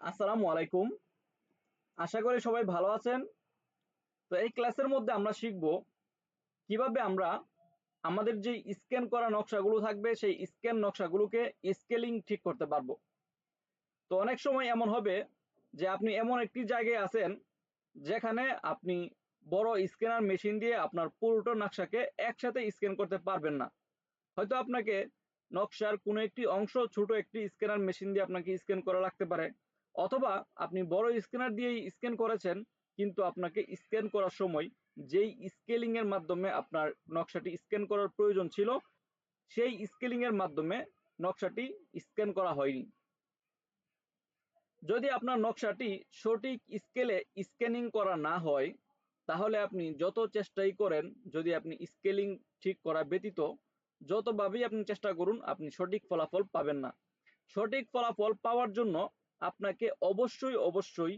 আসসালামু আলাইকুম। আশা করি সবাই ভালো আছেন। তো এই ক্লাসের মধ্যে আমরা শিখব কীভাবে আমরা আমাদের যে স্ক্যান করা নকশাগুলো থাকবে, সেই স্ক্যান নকশাগুলোকে স্কেলিং ঠিক করতে পারব। তো অনেক সময় এমন হবে যে আপনি এমন একটি জায়গায় আছেন যেখানে আপনি বড় স্ক্যানার মেশিন দিয়ে আপনার পুরোটা নকশাকে একসাথে স্ক্যান করতে পারবেন না। হয়তো আপনাকে নকশার কোনো একটি অংশ, ছোট একটি স্ক্যানার মেশিন দিয়ে আপনাকে স্ক্যান করা লাগতে পারে। অথবা আপনি বড় স্ক্যানার দিয়েই স্ক্যান করেছেন, কিন্তু আপনাকে স্ক্যান করার সময় যেই স্কেলিং এর মাধ্যমে আপনার নকশাটি স্ক্যান করার প্রয়োজন ছিল, সেই স্কেলিং এর মাধ্যমে নকশাটি স্ক্যান করা হয়নি। যদি আপনার নকশাটি সঠিক স্কেলে স্ক্যানিং করা না হয়, তাহলে আপনি যত চেষ্টাই করেন, যদি আপনি স্কেলিং ঠিক করা ব্যতীত, যতভাবেই আপনি চেষ্টা করুন, আপনি সঠিক ফলাফল পাবেন না। সঠিক ফলাফল পাওয়ার জন্য আপনাকে অবশ্যই অবশ্যই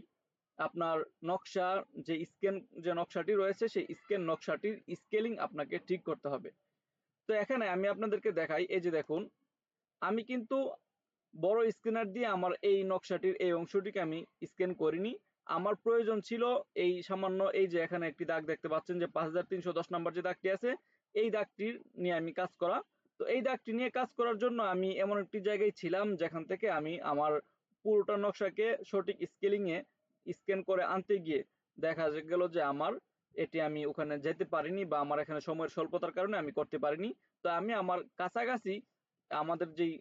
আপনার নকশা যে স্ক্যান যে নকশাটি রয়েছে, সেই স্ক্যান নকশাটির স্কেলিং আপনাকে ঠিক করতে হবে। তো এখানে আমি আপনাদেরকে দেখাই, এই যে দেখুন, আমি কিন্তু বড় স্ক্যানার দিয়ে আমার এই নকশাটির এই অংশটিকে আমি স্ক্যান করিনি। আমার প্রয়োজন ছিল এই সামান্য, এই যে এখানে একটি দাগ দেখতে পাচ্ছেন যে পাঁচ হাজার তিনশো দশ নম্বর যে দাগটি আছে, এই দাগটির নিয়ে আমি কাজ করা। তো এই দাগটি নিয়ে কাজ করার জন্য আমি এমন একটি জায়গায় ছিলাম যেখান থেকে আমি আমার পুরোটা নকশাকে সঠিক স্কেলিং এ স্ক্যান করে আনতে গিয়ে দেখা গেল যে আমার এটি আমি ওখানে যেতে পারিনি বা আমার এখানে সময়ের স্বল্পতার কারণে আমি করতে পারিনি। তো আমি আমার কাছাকাছি আমাদের যেই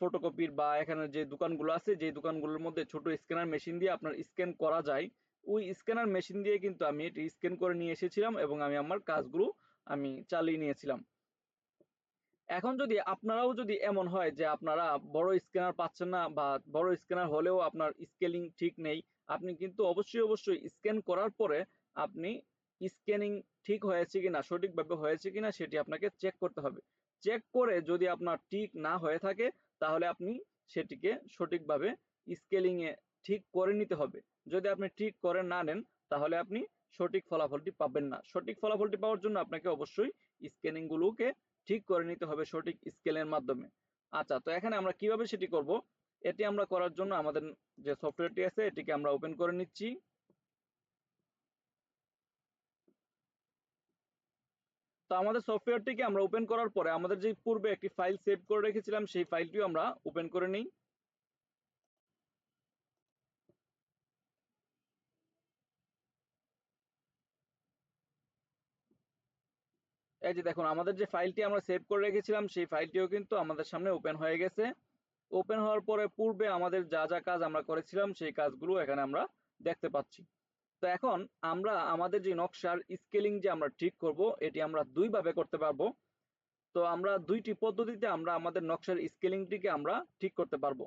ফটোকপির বা এখানে যে দোকানগুলো আছে যে দোকানগুলোর মধ্যে ছোট স্ক্যানার মেশিন দিয়ে আপনার স্ক্যান করা যায়, ওই স্ক্যানার মেশিন দিয়ে কিন্তু আমি এটি স্ক্যান করে নিয়ে এসেছিলাম এবং আমি আমার কাজগুলো আমি চালিয়ে নিয়েছিলাম। এখন যদি আপনারাও যদি এমন হয় যে আপনারা বড় স্ক্যানার পাচ্ছেন না বা বড় স্ক্যানার হলেও আপনার স্কেলিং ঠিক নেই, আপনি কিন্তু অবশ্যই অবশ্যই স্ক্যান করার পরে আপনি স্ক্যানিং ঠিক হয়েছে কিনা, সঠিকভাবে হয়েছে কিনা সেটি আপনাকে চেক করতে হবে। চেক করে যদি আপনার ঠিক না হয়ে থাকে, তাহলে আপনি সেটিকে সঠিকভাবে স্কেলিং এ ঠিক করে নিতে হবে। যদি আপনি ঠিক করে না নেন, তাহলে আপনি সঠিক ফলাফলটি পাবেন না। সঠিক ফলাফলটি পাওয়ার জন্য আপনাকে অবশ্যই স্ক্যানিং গুলোকে ঠিক করে নিতে হবে সঠিক স্কেলের মাধ্যমে। আচ্ছা তো এখানে আমরা কীভাবে সেটি করব? এটি আমরা করার জন্য আমাদের যে সফটওয়্যারটি আছে, এটিকে আমরা ওপেন করে নিচ্ছি। তো আমাদের সফটওয়্যারটিকে আমরা ওপেন করার পরে আমাদের যে পূর্বে একটি ফাইল সেভ করে রেখেছিলাম, সেই ফাইলটিও আমরা ওপেন করে নিই। এই যে দেখুন, আমাদের যে ফাইলটি আমরা সেভ করে রেখেছিলাম, সেই ফাইলটিও কিন্তু আমাদের সামনে ওপেন হয়ে গেছে। ওপেন হওয়ার পরে পূর্বে আমাদের যা যা কাজ আমরা করেছিলাম, সেই কাজগুলো এখানে আমরা দেখতে পাচ্ছি। তো এখন আমরা, আমাদের যে নকশার স্কেলিং যে আমরা ঠিক করব, এটি আমরা দুইভাবে করতে পারব। তো আমরা দুইটি পদ্ধতিতে আমরা আমাদের নকশার স্কেলিংটিকে আমরা ঠিক করতে পারব।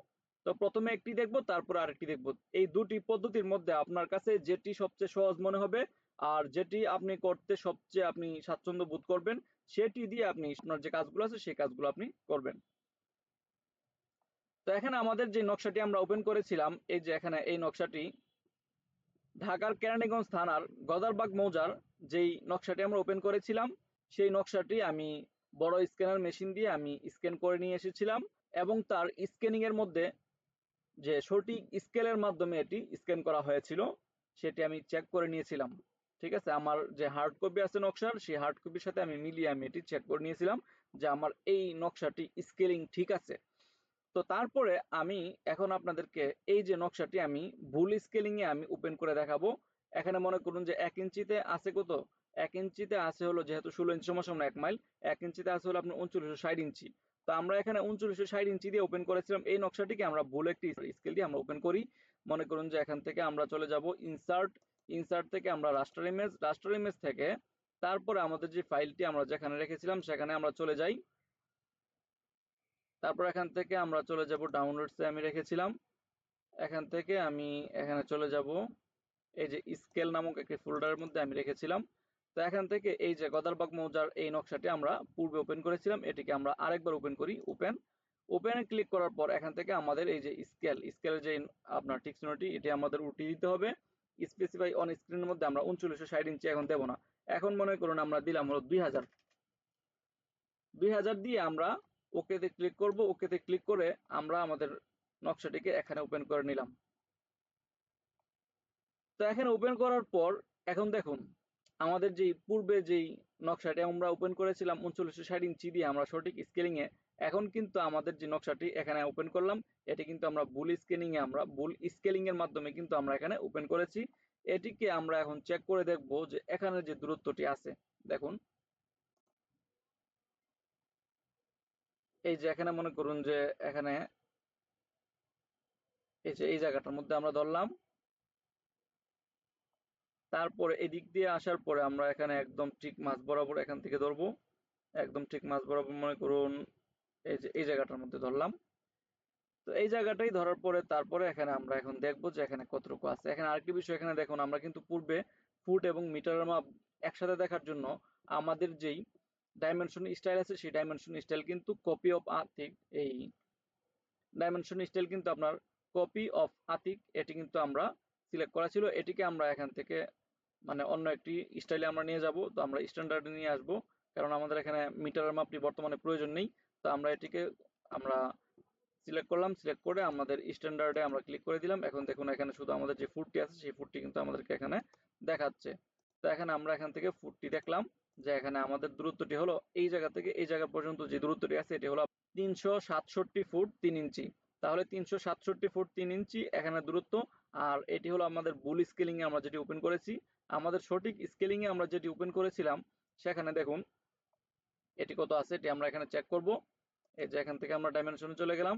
তো প্রথমে একটি দেখব, তারপর আরেকটি দেখব। এই দুটি পদ্ধতির মধ্যে আপনার কাছে যেটি সবচেয়ে সহজ মনে হবে আর যেটি আপনি করতে সবচেয়ে আপনি স্বাচ্ছন্দ্য বোধ করবেন, সেটি দিয়ে আপনি আপনার যে কাজগুলো আছে, সেই কাজগুলো আপনি করবেন। তো এখানে আমাদের যে নকশাটি আমরা ওপেন করেছিলাম, এই যে এখানে এই নকশাটি, ঢাকার কেরানীগঞ্জ থানার গদারবাগ মৌজার যেই নকশাটি আমরা ওপেন করেছিলাম, সেই নকশাটি আমি বড় স্ক্যানার মেশিন দিয়ে আমি স্ক্যান করে নিয়ে এসেছিলাম এবং তার স্ক্যানিং এর মধ্যে যে সঠিক স্কেলের মাধ্যমে এটি স্ক্যান করা হয়েছিল, সেটি আমি চেক করে নিয়েছিলাম। ঠিক আছে? আমার যে হার্ড কপি আছে নকশার, সেই হার্ড কপির সাথে আমি মিলিয়ে আমি এটি চেক করে নিয়েছিলাম যে আমার এই নকশাটি স্কেলিং ঠিক আছে। তো তারপরে আমি এখন আপনাদেরকে এই যে নকশাটি আমি ভুল স্কেলিং এ আমি ওপেন করে দেখাবো। এখানে মনে করুন যে এক ইঞ্চিতে আছে কত? এক ইঞ্চিতে আছে হলো যেহেতু ষোলো ইঞ্চি সময় এক মাইল, এক ইঞ্চিতে আছে হলো আপনার উনচল্লিশশো ষাট ইঞ্চি। তো আমরা এখানে উনচল্লিশশো ষাট ইঞ্চি দিয়ে ওপেন করেছিলাম। এই নকশাটিকে আমরা ভুল একটি স্কেল দিয়ে আমরা ওপেন করি। মনে করুন যে এখান থেকে আমরা চলে যাব ইনসার্ট ইনসার্ট থেকে আমরা রাস্টার ইমেজ রাস্টার ইমেজ থেকে তারপরে আমাদের যে ফাইলটি আমরা যেখানে রেখেছিলাম, সেখানে আমরা চলে যাই। তারপর এখান থেকে আমরা চলে যাব ডাউনলোডসে আমি রেখেছিলাম। এখান থেকে আমি এখানে চলে যাব। এই যে স্কেল নামক একটি ফোল্ডারের মধ্যে আমি রেখেছিলাম। তো এখান থেকে এই যে গদারবাগ মৌজার এই নকশাটি আমরা পূর্বে ওপেন করেছিলাম। এটিকে আমরা আরেকবার ওপেন করি ওপেন ওপেনে ক্লিক করার পর এখান থেকে আমাদের এই যে স্কেল স্কেলের যে আপনার টিক্সনোটি এটি আমাদের উঠিয়ে দিতে হবে। স্পেসিফাই অন স্ক্রিনের মধ্যে আমরা উনচল্লিশশো ষাট ইঞ্চি এখন দেবো না। এখন মনে করুন আমরা দিলাম হলো দুই হাজার। দুই হাজার দিয়ে আমরা ওকেতে ক্লিক করব। ওকেতে ক্লিক করে আমরা আমাদের নকশাটিকে এখানে ওপেন করে নিলাম। তো এখানে ওপেন করার পর এখন দেখুন, আমাদের যেই পূর্বে যেই নকশাটি আমরা ওপেন করেছিলাম উনচল্লিশশো ষাট ইঞ্চি দিয়ে আমরা সঠিক স্কেলিং এ এখন কিন্তু আমাদের যে নকশাটি এখানে ওপেন করলাম, এটি কিন্তু আমরা বুল স্কেলিং এ আমরা বুল স্কেলিং এর মাধ্যমে কিন্তু আমরা এখানে ওপেন করেছি। এটিকে আমরা এখন চেক করে দেখব যে এখানে যে দূরত্বটি আছে, দেখুন। এই যে এখানে মনে করুন যে এখানে এই যে এই জায়গাটার মধ্যে আমরা ধরলাম। তারপরে এদিক দিয়ে আসার পরে আমরা এখানে একদম ঠিক মাছ বরাবর এখান থেকে ধরবো। একদম ঠিক মাছ বরাবর মনে করুন এই যে, এই জায়গাটার মধ্যে ধরলাম। তো এই জায়গাটাই ধরার পরে তারপরে এখানে আমরা এখন দেখব যে এখানে কতটুকু আছে। এখানে আরেকটি বিষয় এখানে দেখুন, আমরা কিন্তু পূর্বে ফুট এবং মিটারের মাপ একসাথে দেখার জন্য আমাদের যেই ডাইমেনশন স্টাইল আছে, সেই ডাইমেনশন স্টাইল কিন্তু কপি অফ আর্থিক এই ডাইমেনশন স্টাইল কিন্তু আপনার কপি অফ আতিক, এটি কিন্তু আমরা সিলেক্ট করা ছিল। এটিকে আমরা এখান থেকে মানে অন্য একটি স্টাইলে আমরা নিয়ে যাব। তো আমরা স্ট্যান্ডার্ডে নিয়ে আসব, কারণ আমাদের এখানে মিটারের মাপটি বর্তমানে প্রয়োজন নেই। তো আমরা এটিকে, আমরা সিলেক্ট করলাম সিলেক্ট করে আমাদের স্ট্যান্ডার্ডে আমরা ক্লিক করে দিলাম। এখন দেখুন এখানে শুধু আমাদের যে ফুটটি আছে, সেই ফুটটি কিন্তু আমাদেরকে এখানে দেখাচ্ছে। তো এখানে আমরা এখান থেকে ফুটটি দেখলাম যে এখানে আমাদের দূরত্বটি হলো এই জায়গা থেকে এই জায়গা পর্যন্ত যে দূরত্বটি আছে, এটি হলো তিনশো সাতষট্টি ফুট তিন ইঞ্চি। তাহলে তিনশো সাতষট্টি ফুট তিন ইঞ্চি এখানে দূরত্ব। আর এটি হলো আমাদের বুল স্কেলিং এ আমরা যেটি ওপেন করেছি। আমাদের সঠিক স্কেলিং এ আমরা যেটি ওপেন করেছিলাম, সেখানে দেখুন এটি কত আছে এটি আমরা এখানে চেক করব। এই যে এখান থেকে আমরা ডাইমেনশনে চলে গেলাম।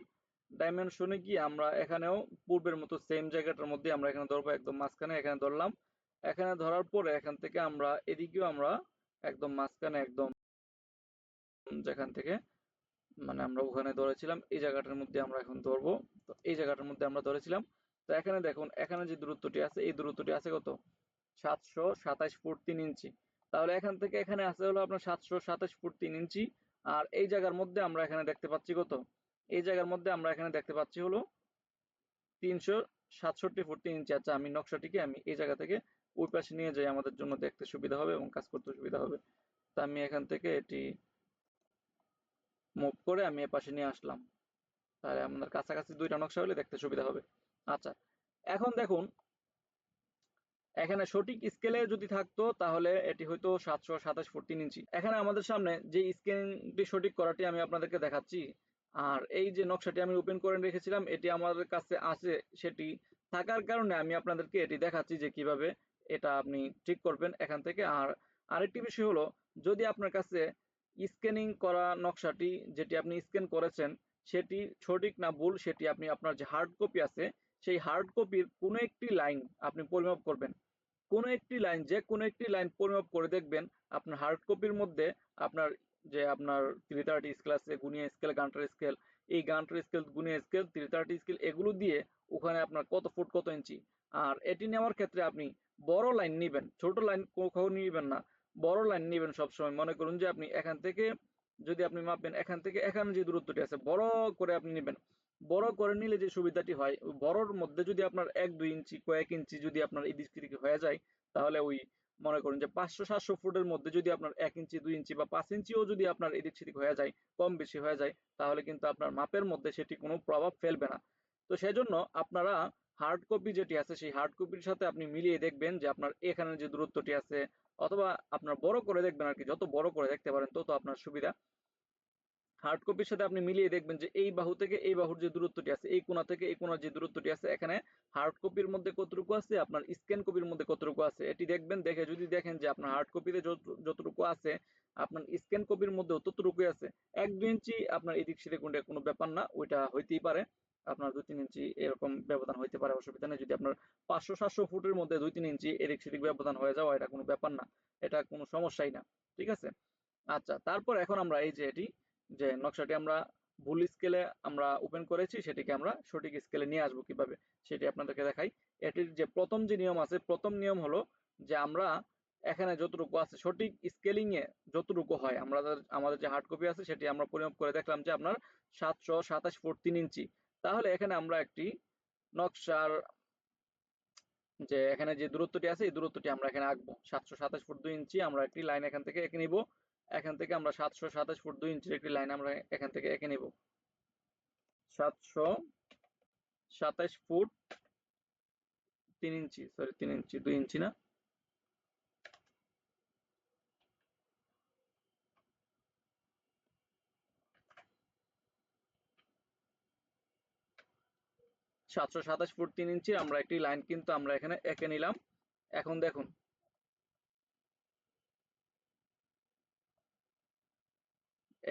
ডাইমেনশনে গিয়ে আমরা এখানেও পূর্বের মতো সেম জায়গাটার মধ্যে আমরা এখানে ধরবো, একদম মাঝখানে এখানে ধরলাম। এখানে ধরার পরে এখান থেকে আমরা এদিকেও আমরা একদম মাঝখানে একদম যেখান থেকে মানে আমরা ওখানে ধরেছিলাম, এই জায়গাটার মধ্যে আমরা এখন ধরবো। তো এই জায়গাটার মধ্যে আমরা ধরেছিলাম। তো এখানে দেখুন, এখানে যে দূরত্বটি আছে, এই দূরত্বটি আছে কত? সাতশো সাতাশ ফুট তিন ইঞ্চি। তাহলে এখান থেকে এখানে আছে হলো আপনার সাতশো সাতাশ ফুট তিন ইঞ্চি। আর এই জায়গার মধ্যে আমরা এখানে দেখতে পাচ্ছি কত? এই জায়গার মধ্যে আমরা এখানে দেখতে পাচ্ছি হলো তিনশো সাতষট্টি ফুট তিন ইঞ্চি। আচ্ছা আমি নকশাটিকে আমি এই জায়গা থেকে ওই পাশে নিয়ে যাই, আমাদের জন্য দেখতে সুবিধা হবে এবং কাজ করতে সুবিধা হবে। তা আমি এখান থেকে এটি মুভ করে আমি এ পাশে নিয়ে আসলাম। তাহলে আমাদের কাছাকাছি দুইটা নকশা হলে দেখতে সুবিধা হবে। আচ্ছা এখন দেখুন এখানে সঠিক স্কেলে যদি থাকতো, তাহলে এটি হয়তো সাতশো সাতাশ ফুট তিন ইঞ্চি। এখানে আমাদের সামনে যে স্ক্যানটি সঠিক করাটি আমি আপনাদেরকে দেখাচ্ছি। আর এই যে নকশাটি আমি ওপেন করে রেখেছিলাম, এটি আমাদের কাছে আছে, সেটি থাকার কারণে আমি আপনাদেরকে এটি দেখাচ্ছি যে কীভাবে এটা আপনি ঠিক করবেন এখান থেকে। আর আরেকটি বিষয় হলো, যদি আপনার কাছে স্ক্যানিং করা নকশাটি যেটি আপনি স্ক্যান করেছেন, সেটি সঠিক না ভুল, সেটি আপনি আপনার যে হার্ড কপি আছে, সেই হার্ড কপির কোনো একটি লাইন আপনি পরিমাপ করবেন। কোনো একটি লাইন যে কোনো একটি লাইন পরিমাপ করে দেখবেন, আপনার হার্ড কপির মধ্যে আপনার যে আপনার থ্রি থার্টি স্কেল গুনিয়া স্কেল গান্টার স্কেল এই গান্টার স্কেল গুনিয়া স্কেল থ্রি থার্টি স্কেল এগুলো দিয়ে ওখানে আপনার কত ফুট, কত ইঞ্চি। আর এটি নেওয়ার ক্ষেত্রে আপনি বড় লাইন নিবেন, ছোট লাইন কখনো নিবেন না, বড় লাইন নিবেন সবসময়। মনে করুন যে আপনি এখান থেকে, যদি আপনি মাপেন, এখান থেকে এখানে যে দূরত্বটি আছে, বড় করে আপনি নেবেন। বড় করে নিলে যে সুবিধাটি হয় ওই বড়র মধ্যে যদি আপনার এক, দুই ইঞ্চি, কয়েক ইঞ্চি যদি আপনার এই দিক থেকে হয়ে যায়, তাহলে ওই মনে করুন যে পাঁচশো, সাতশো ফুটের মধ্যে যদি আপনার এক ইঞ্চি, দুই ইঞ্চি বা পাঁচ ইঞ্চিও যদি আপনার এদিক সেদিক হয়ে যায়, কম বেশি হয়ে যায়, তাহলে কিন্তু আপনার মাপের মধ্যে সেটি কোনো প্রভাব ফেলবে না। তো সেজন্য আপনারা হার্ড কপি যেটি আছে, সেই হার্ড কপির সাথে আপনি মিলিয়ে দেখবেন যে আপনার এখানে যে দূরত্বটি আছে, অথবা আপনার বড় করে দেখবেন আর কি, যত বড় করে দেখতে পারেন, তত আপনার সুবিধা। হার্ড কপির সাথে আপনি মিলিয়ে দেখবেন যে এই বাহু থেকে এই বাহুর যে দূরত্বটি আছে, এই কোণা থেকে এই কোণার যে দূরত্বটি আছে, এখানে হার্ড কপির মধ্যে কতটুকু আছে, আপনার স্ক্যান কপির মধ্যে কতটুকু আছে, এটি দেখবেন, দেখে যদি দেখেন যে আপনার হার্ড কপিতে যতটুকু আছে, আপনার স্ক্যান কপির মধ্যেও ততটুকুই আছে। এক দুই ইঞ্চি আপনার এদিক সেদিক কোনো ব্যাপার না, ওইটা হইতেই পারে। আপনার দুই তিন ইঞ্চি এরকম ব্যবধান হইতে পারে, অসুবিধা নেই। যদি আপনার পাঁচশো, সাতশো ফুটের মধ্যে দুই তিন ইঞ্চি এদিক সেদিক ব্যবধান হয়ে যাওয়া, এটা কোনো ব্যাপার না। এটা কোনো সমস্যাই না। ঠিক আছে? আচ্ছা তারপর এখন আমরা এই যে এটি যে নকশাটি আমরা ভুল স্কেলে আমরা ওপেন করেছি, সেটিকে আমরা সঠিক স্কেলে নিয়ে আসব কীভাবে, সেটি আপনাদেরকে দেখাই। এটির যে প্রথম যে নিয়ম আছে, প্রথম নিয়ম হলো যে আমরা এখানে যতটুকু আছে, সঠিক স্কেলিং এ যতটুকু হয় আমাদের আমাদের যে হার্ড কপি আছে, সেটি আমরা পরিমাপ করে দেখলাম যে আপনার সাতশো সাতাশ ফুট তিন ইঞ্চি। তাহলে এখানে আমরা একটি নকশার যে এখানে যে দূরত্বটি আছে, এই দূরত্বটি আমরা এখানে আঁকবো। সাতশো সাতাশ ফুট দুই ইঞ্চি, আমরা একটি লাইন এখান থেকে এঁকে নিব। এখান থেকে আমরা সাতশো সাতাশ ফুট দুই ইঞ্চির একটি লাইন আমরা এখান থেকে এঁকে নিব। সাতশো সাতাশ ফুট তিন ইঞ্চি সরি তিন ইঞ্চি, দুই ইঞ্চি না? সাতশো সাতাশ ফুট তিন ইঞ্চি, আমরা একটি লাইন কিন্তু আমরা এখানে এঁকে নিলাম। এখন দেখুন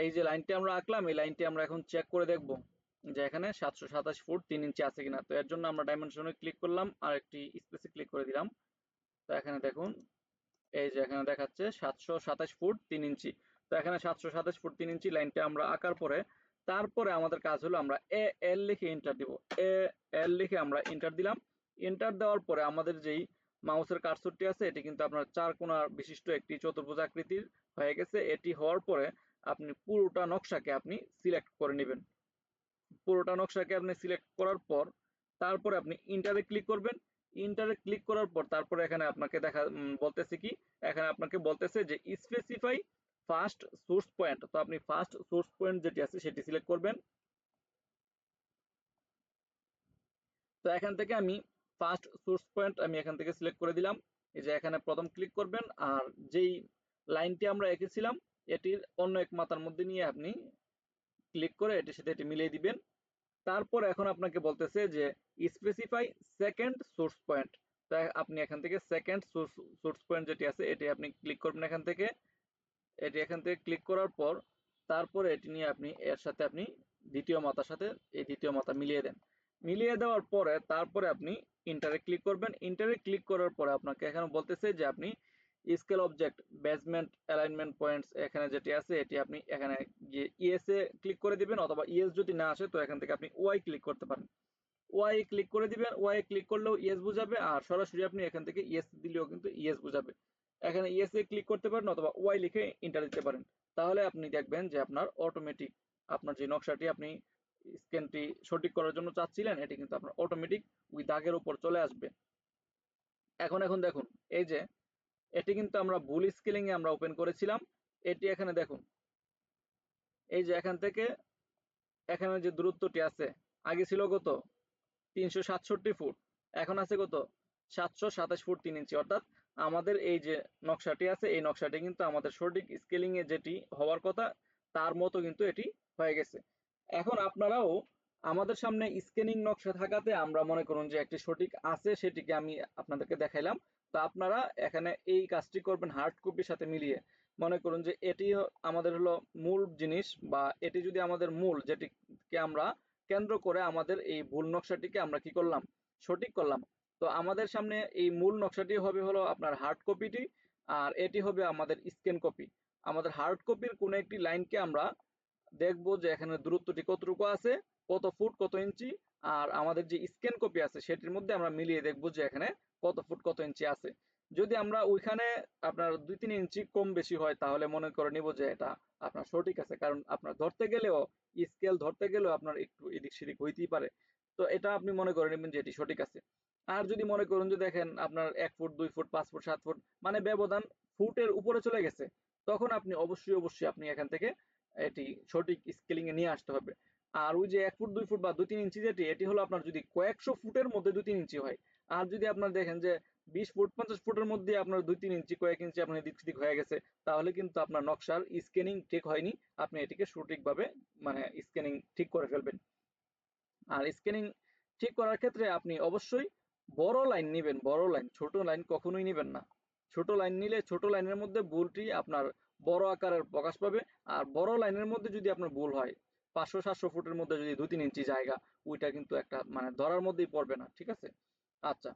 এই যে লাইনটি আমরা আঁকলাম, এই লাইনটি আমরা এখন চেক করে দেখব যে এখানে সাতশো সাতাশ ফুট তিন ইঞ্চি আছে কিনা। তো এর জন্য আমরা ডাইমেনশনে ক্লিক করলাম, আর একটি স্পেসে ক্লিক করে দিলাম। তো এখানে দেখুন, এই যে এখানে দেখাচ্ছে সাতশো সাতাশ ফুট তিন ইঞ্চি। তো এখানে সাতশো সাতাশ ফুট তিন ইঞ্চি লাইনটা আমরা আঁকার পরে, তারপরে আমাদের কাজ হলো আমরা এ এল লিখে ইন্টার দিব। এ এল লিখে আমরা ইন্টার দিলাম। ইন্টার দেওয়ার পরে আমাদের যেই মাউসের কার্সরটি আছে, এটি কিন্তু আপনার চার কোণার বিশিষ্ট একটি চতুর্ভুজ আকৃতির হয়ে গেছে। এটি হওয়ার পরে আপনি পুরোটা নকশাকে আপনি সিলেক্ট করে নেবেন। পুরোটা নকশাকে আপনি সিলেক্ট করার পর, তারপরে আপনি ইন্টারে ক্লিক করবেন। ইন্টারে ক্লিক করার পর, তারপরে এখানে আপনাকে দেখা বলতেছে কি? এখানে আপনাকে বলতেছে যে স্পেসিফাই ফার্স্ট সোর্স পয়েন্ট তো আপনি ফার্স্ট সোর্স পয়েন্ট যেটি আছে, সেটি সিলেক্ট করবেন। তো এখান থেকে আমি ফার্স্ট সোর্স পয়েন্ট আমি এখান থেকে সিলেক্ট করে দিলাম। এই যে এখানে প্রথম ক্লিক করবেন, আর যেই লাইনটি আমরা এঁকেছিলাম এটির অন্য এক মাথার মধ্যে নিয়ে আপনি ক্লিক করে এটির সাথে এটি মিলিয়ে দিবেন। তারপর এখন আপনাকে বলতেছে যে স্পেসিফাই সেকেন্ড সোর্স পয়েন্ট তাই আপনি এখান থেকে সেকেন্ড সোর্স সোর্স পয়েন্ট যেটি আছে, এটি আপনি ক্লিক করবেন এখান থেকে। এটি এখান থেকে ক্লিক করার পর তারপরে এটি নিয়ে আপনি, এর সাথে আপনি দ্বিতীয় মাথার সাথে এই দ্বিতীয় মাথা মিলিয়ে দেন। মিলিয়ে দেওয়ার পরে তারপরে আপনি ইন্টারে ক্লিক করবেন। ইন্টারে ক্লিক করার পরে আপনাকে এখানে বলতেছে যে আপনি scale object basement alignment points এখানে যেটি আছে, এটি আপনি এখানে গিয়ে ইএস এ ক্লিক করে দিবেন অথবা ইএস যদি না আসে তো এখান থেকে আপনি ওয়াই ক্লিক করতে পারেন। ওয়াই ক্লিক করে দিবেন ওয়াই ক্লিক করলেও ইএস বুঝাবে আর সরাসরি আপনি এখান থেকে ইএস দিলেও কিন্তু ইএস বুঝাবে। এখানে ইএস এ ক্লিক করতে পারেন অথবা ওয়াই লিখে ইন্টার দিতে পারেন। তাহলে আপনি দেখবেন যে আপনার অটোমেটিক আপনার যে নকশাটি আপনি স্ক্যানটি সঠিক করার জন্য চাচ্ছিলেন, এটি কিন্তু আপনার অটোমেটিক ওই দাগের উপর চলে আসবে। এখন এখন দেখুন, এই যে এটি কিন্তু আমরা ভুল স্কেলিং এ আমরা ওপেন করেছিলাম। এটি এখানে দেখুন। এই যে এখান থেকে, এখানে যে দূরত্বটি আছে, আগে ছিল কত? তিনশো সাতষট্টি ফুট। এখন আছে কত? সাতশো সাতাশ ফুট তিন ইঞ্চি। অর্থাৎ আমাদের এই যে নকশাটি আছে, এই নকশাটি কিন্তু আমাদের সঠিক স্কেলিং এ যেটি হওয়ার কথা, তার মতো কিন্তু এটি হয়ে গেছে। এখন আপনারাও আমাদের সামনে স্ক্যানিং নকশা থাকাতে আমরা মনে করুন যে একটি সঠিক আছে, সেটিকে আমি আপনাদেরকে দেখাইলাম। তো আপনারা এখানে এই কাজটি করবেন হার্ড কপির সাথে মিলিয়ে। মনে করুন যে এটি আমাদের হলো মূল জিনিস বা এটি যদি আমাদের মূল যেটিকে আমরা কেন্দ্র করে আমাদের এই ভুল নকশাটিকে আমরা কি করলাম? সঠিক করলাম। তো আমাদের সামনে এই মূল নকশাটি হবে হলো আপনার হার্ড কপিটি আর এটি হবে আমাদের স্ক্যান কপি আমাদের হার্ড কপির কোনো একটি লাইনকে আমরা দেখব যে এখানে দূরত্বটি কতটুকু আছে, কত ফুট, কত ইঞ্চি, আর আমাদের যে স্ক্যান কপি আছে সেটির মধ্যে আমরা মিলিয়ে দেখব যে এখানে কত ফুট কত ইঞ্চি আছে। যদি আমরা ওইখানে আপনার দুই তিন ইঞ্চি কম বেশি হয়, তাহলে মনে করে নিব যে এটা আপনার সঠিক আছে। কারণ আপনার ধরতে গেলেও স্কেল ধরতে গেলেও আপনার একটু এদিক সেদিক হইতেই পারে। তো এটা আপনি মনে করে নেবেন যে এটি সঠিক আছে। আর যদি মনে করুন যে দেখেন আপনার এক ফুট, দুই ফুট, পাঁচ ফুট, সাত ফুট মানে ব্যবধান ফুটের উপরে চলে গেছে, তখন আপনি অবশ্যই অবশ্যই আপনি এখান থেকে এটি সঠিক স্কেলিং এ নিয়ে আসতে হবে। আর ওই যে এক ফুট, দুই ফুট বা দুই তিন ইঞ্চি যেটি, এটি হলো আপনার যদি কয়েকশো ফুটের মধ্যে দুই তিন ইঞ্চি হয় আর যদি আপনার দেখেন যে বিশ ফুট, পঞ্চাশ ফুটের মধ্যে আপনার দুই তিন ইঞ্চি, কয়েক ইঞ্চি আপনার এদিক সেদিক হয়ে গেছে, তাহলে কিন্তু আপনার নকশার স্ক্যানিং ঠিক হয়নি। আপনি এটিকে সঠিকভাবে মানে স্ক্যানিং ঠিক করে ফেলবেন। আর স্ক্যানিং ঠিক করার ক্ষেত্রে আপনি অবশ্যই বড় লাইন নেবেন, বড় লাইন ছোট লাইন কখনোই নেবেন না। ছোট লাইন নিলে ছোট লাইনের মধ্যে ভুলটি আপনার বড় আকারের প্রকাশ পাবে। আর বড় লাইনের মধ্যে যদি আপনার ভুল হয়, পাঁচশো, সাতশো ফুটের মধ্যে যদি দুই তিন ইঞ্চি জায়গা, ওইটা কিন্তু একটা মানে ধরার মধ্যেই পড়বে না, ঠিক আছে? আচ্ছা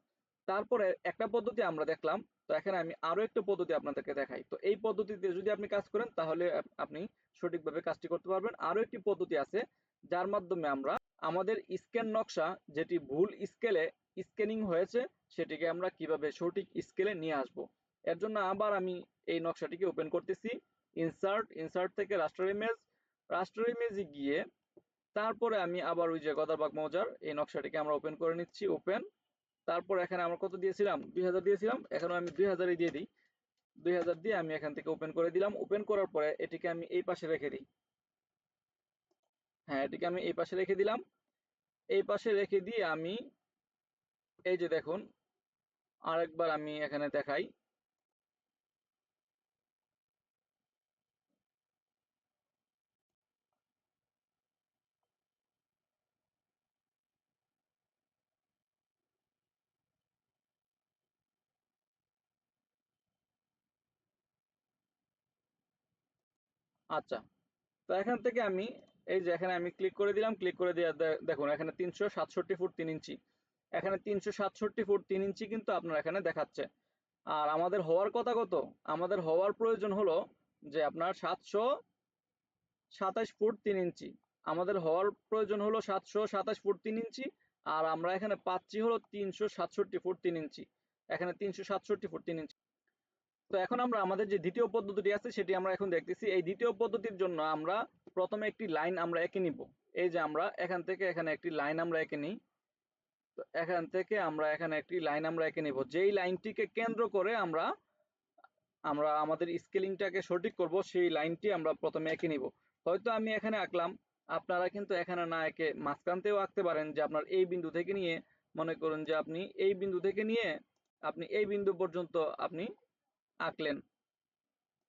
তারপরে একটা পদ্ধতি আমরা দেখলাম, তো এখানে আমি আরও একটা পদ্ধতি আপনাদেরকে দেখাই। তো এই পদ্ধতিতে যদি আপনি কাজ করেন, তাহলে আপনি সঠিকভাবে কাজটি করতে পারবেন। আরও একটি পদ্ধতি আছে, যার মাধ্যমে আমরা আমাদের স্ক্যান নকশা, যেটি ভুল স্কেলে স্ক্যানিং হয়েছে, সেটিকে আমরা কীভাবে সঠিক স্কেলে নিয়ে আসব। এর জন্য আবার আমি এই নকশাটিকে ওপেন করতেছি। ইনসার্ট ইনসার্ট থেকে রাষ্ট্র ইমেজ রাষ্ট্র ইমেজে গিয়ে তারপরে আমি আবার ওই যে গদারবাগ মৌজার, এই নকশাটিকে আমরা ওপেন করে নিচ্ছি ওপেন তারপর এখানে আমরা কত দিয়েছিলাম? দুই হাজার দিয়েছিলাম এখন আমি দুই হাজারই দিয়ে দিই। দুই হাজার দিয়ে আমি এখান থেকে ওপেন করে দিলাম। ওপেন করার পরে এটিকে আমি এই পাশে রেখে দিই। হ্যাঁ এটিকে আমি এই পাশে রেখে দিলাম। এই পাশে রেখে দিয়ে আমি, এই যে দেখুন, আরেকবার আমি এখানে দেখাই। আচ্ছা। তো এখান থেকে আমি, এই যে এখানে আমি ক্লিক করে দিলাম ক্লিক করে দিয়ে দেখুন, এখানে তিনশো সাতষট্টি ফুট তিন ইঞ্চি। এখানে তিনশো সাতষট্টি ফুট তিন ইঞ্চি কিন্তু আপনার এখানে দেখাচ্ছে। আর আমাদের হওয়ার কথা কত? আমাদের হওয়ার প্রয়োজন হলো যে আপনার সাতশো সাতাশ ফুট তিন ইঞ্চি। আমাদের হওয়ার প্রয়োজন হলো সাতশো সাতাশ ফুট তিন ইঞ্চি, আর আমরা এখানে পাচ্ছি হলো তিনশো সাতষট্টি ফুট তিন ইঞ্চি। এখানে তিনশো সাতষট্টি ফুট তিন ইঞ্চি। তো এখন আমরা আমাদের যে দ্বিতীয় পদ্ধতিটি আছে সেটি আমরা এখন দেখতেছি। এই দ্বিতীয় পদ্ধতির জন্য আমরা প্রথমে একটি লাইন আমরা এঁকে নিব। এই যে আমরা এখান থেকে এখানে একটি লাইন আমরা এঁকে নিই। তো এখান থেকে আমরা এখানে একটি লাইন আমরা এঁকে নিব। যেই লাইনটিকে কেন্দ্র করে আমরা আমরা আমাদের স্কেলিংটাকে সঠিক করব, সেই লাইনটি আমরা প্রথমে এঁকে নিব। হয়তো আমি এখানে আঁকলাম, আপনারা কিন্তু এখানে না এঁকে মাঝখানতেও আঁকতে পারেন যে আপনার এই বিন্দু থেকে নিয়ে মনে করুন যে আপনি এই বিন্দু থেকে নিয়ে, আপনি এই বিন্দু পর্যন্ত আপনি আঁকলেন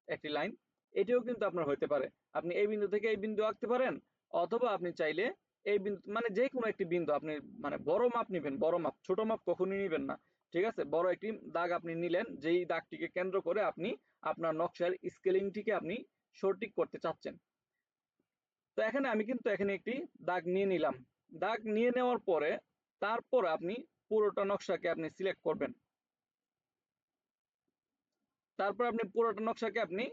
একটি লাইন। এটিও কিন্তু আপনার হইতে পারে। আপনি এই বিন্দু থেকে এই বিন্দু আঁকতে পারেন অথবা আপনি চাইলে এই বিন্দু মানে যে কোনো একটি বিন্দু আপনি মানে বড় মাপ নেবেন, বড় মাপ, ছোট মাপ কখনই নেবেন না, ঠিক আছে? বড় একটি দাগ আপনি নিলেন, যেই দাগটিকে কেন্দ্র করে আপনি আপনার নকশার স্কেলিংটিকে আপনি সঠিক করতে চাচ্ছেন। তো এখানে আমি কিন্তু এখানে একটি দাগ নিয়ে নিলাম। দাগ নিয়ে নেওয়ার পরে তারপর আপনি পুরোটা নকশাকে আপনি সিলেক্ট করবেন। তারপর আপনি পুরোটা নকশাকে আপনি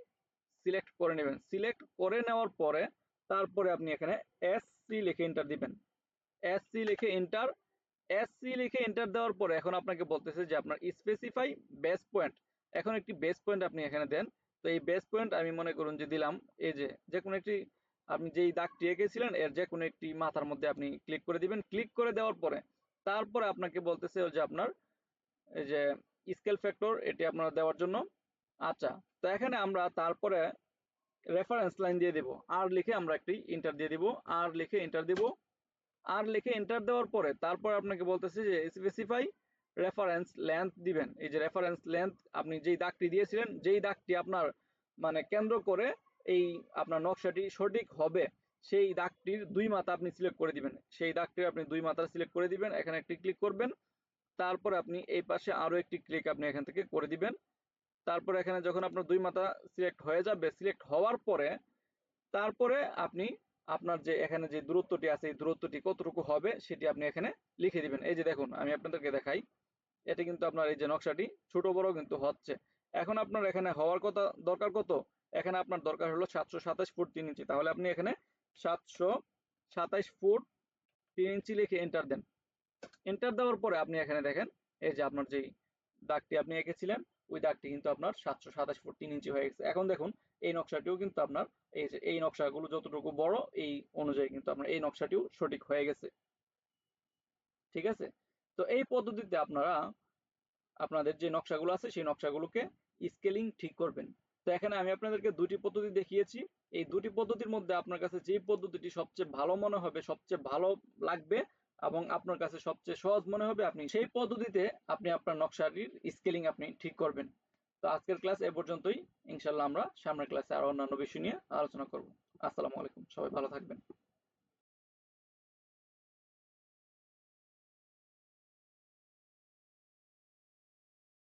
সিলেক্ট করে নেবেন। সিলেক্ট করে নেওয়ার পরে তারপরে আপনি এখানে এস সি লিখে এন্টার দিবেন। এস সি লিখে এন্টার এস সি লিখে এন্টার দেওয়ার পরে এখন আপনাকে বলতেছে যে আপনার স্পেসিফাই বেস পয়েন্ট এখন একটি বেস পয়েন্ট আপনি এখানে দেন। তো এই বেস পয়েন্ট আমি মনে করুন যে দিলাম, এই যে যে কোনো একটি, আপনি যেই দাগটি এঁকেছিলেন, এর যে কোনো একটি মাথার মধ্যে আপনি ক্লিক করে দিবেন। ক্লিক করে দেওয়ার পরে তারপরে আপনাকে বলতেছে যে আপনার, এই যে স্কেল ফ্যাক্টর এটি আপনার দেওয়ার জন্য আচ্ছা তো এখানে আমরা তারপরে রেফারেন্স লাইন দিয়ে দেব। আর লিখে আমরা একটি এন্টার দিয়ে দিব। আর লিখে এন্টার দিব। আর লিখে এন্টার দেওয়ার পরে তারপর আপনাকে বলতেছে যে স্পেসিফাই রেফারেন্স লেন্থ দিবেন। এই যে রেফারেন্স লেন্থ আপনি যেই দাগটি দিয়েছিলেন, যেই দাগটি আপনার মানে কেন্দ্র করে এই আপনার নকশাটি সঠিক হবে, সেই দাগটির দুই মাথা আপনি সিলেক্ট করে দিবেন। সেই দাগটির আপনি দুই মাথা সিলেক্ট করে দিবেন। এখানে একটি ক্লিক করবেন। তারপর আপনি এই পাশে আরও একটি ক্লিক আপনি এখান থেকে করে দিবেন। তারপর এখানে যখন আপনার দুই মাথা সিলেক্ট হয়ে যাবে সিলেক্ট হওয়ার পরে তারপরে আপনি আপনার যে এখানে যে দূরত্বটি আছে, এই দূরত্বটি কতটুকু হবে সেটি আপনি এখানে লিখে দিবেন। এই যে দেখুন, আমি আপনাদেরকে দেখাই, এটা কিন্তু আপনার এই যে নকশাটি, ছোট বড় কিন্তু হচ্ছে। এখন আপনার এখানে হওয়ার কথা, দরকার কত? এখানে আপনার দরকার হলো সাতশো সাতাশ ফুট তিন ইঞ্চি। তাহলে আপনি এখানে সাতশো সাতাশ ফুট তিন ইঞ্চি লিখে এন্টার দেন। এন্টার দেওয়ার পরে আপনি এখানে দেখেন, এই যে আপনার যেই দাগটি আপনি এঁকেছিলেন ওই দাগটি কিন্তু আপনার সাতশো সাতাশ ফুট তিন ইঞ্চি হয়ে গেছে। এখন দেখুন, এই নকশাটিও কিন্তু আপনার, এই যে, এই নকশাগুলো যতটুকু বড়, এই অনুযায়ী কিন্তু আপনার এই নকশাটিও সঠিক হয়ে গেছে। ঠিক আছে? তো এই পদ্ধতিতে আপনারা, আপনাদের যে নকশাগুলো আছে, সেই নকশাগুলোকে স্কেলিং ঠিক করবেন। তো এখানে আমি আপনাদেরকে দুটি পদ্ধতি দেখিয়েছি। এই দুটি পদ্ধতির মধ্যে আপনার কাছে যে পদ্ধতিটি সবচেয়ে ভালো মনে হবে, সবচেয়ে ভালো লাগবে এবং আপনার কাছে সবচেয়ে সহজ মনে হবে আপনি সেই পদ্ধতিতে আপনি আপনার নকশাটির স্কেলিং আপনি ঠিক করবেন। তো আজকের ক্লাস এ পর্যন্তই। ইনশাল্লাহ আমরা সামনের ক্লাসে আরও অন্যান্য বিষয় নিয়ে আলোচনা করব। আসসালামু আলাইকুম। সবাই ভালো থাকবেন।